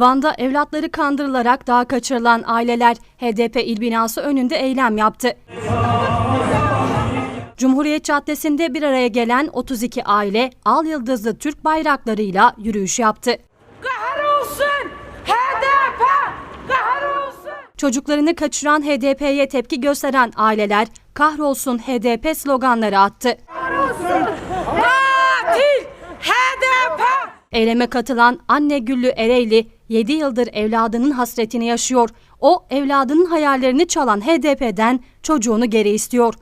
Van'da evlatları kandırılarak dağa kaçırılan aileler HDP il binası önünde eylem yaptı. Cumhuriyet Caddesi'nde bir araya gelen 32 aile al yıldızlı Türk bayraklarıyla yürüyüş yaptı. Kahrolsun HDP! Kahrolsun! Çocuklarını kaçıran HDP'ye tepki gösteren aileler kahrolsun HDP sloganları attı. Katil HDP! Eyleme katılan anne Güllü Ereğli 7 yıldır evladının hasretini yaşıyor. O evladının hayallerini çalan HDP'den çocuğunu geri istiyor.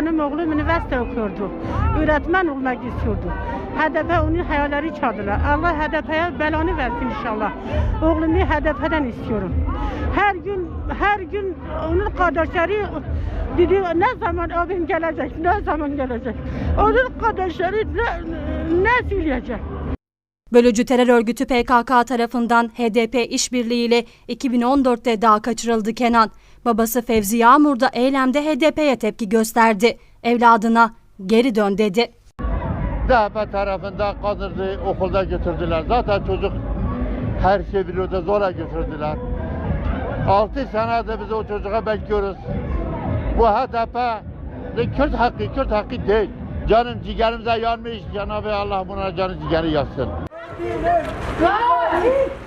Benim oğlum üniversite okuyordu. Öğretmen olmak istiyordu. HDP onun hayalleri çaldılar. Allah HDP'ye belanı versin inşallah. Oğlumu HDP'den istiyorum. Her gün her gün onun kardeşleri dedi ne zaman abim gelecek, ne zaman gelecek. Onun kardeşleri ne, ne söyleyecek? Bölücü terör örgütü PKK tarafından HDP işbirliğiyle 2014'te daha kaçırıldı Kenan. Babası Fevzi Yağmur da eylemde HDP'ye tepki gösterdi. Evladına geri dön dedi. DHP tarafından kandırdı, okulda götürdüler. Zaten çocuk her şey biliyordu, zora götürdüler. 6 senedir biz o çocuğa bekliyoruz. Bu HDP Kürt hakkı, Kürt hakkı değil. Canım ciğerimize yanmış, Cenab-ı Allah buna canı ciğeri yaksın. Katil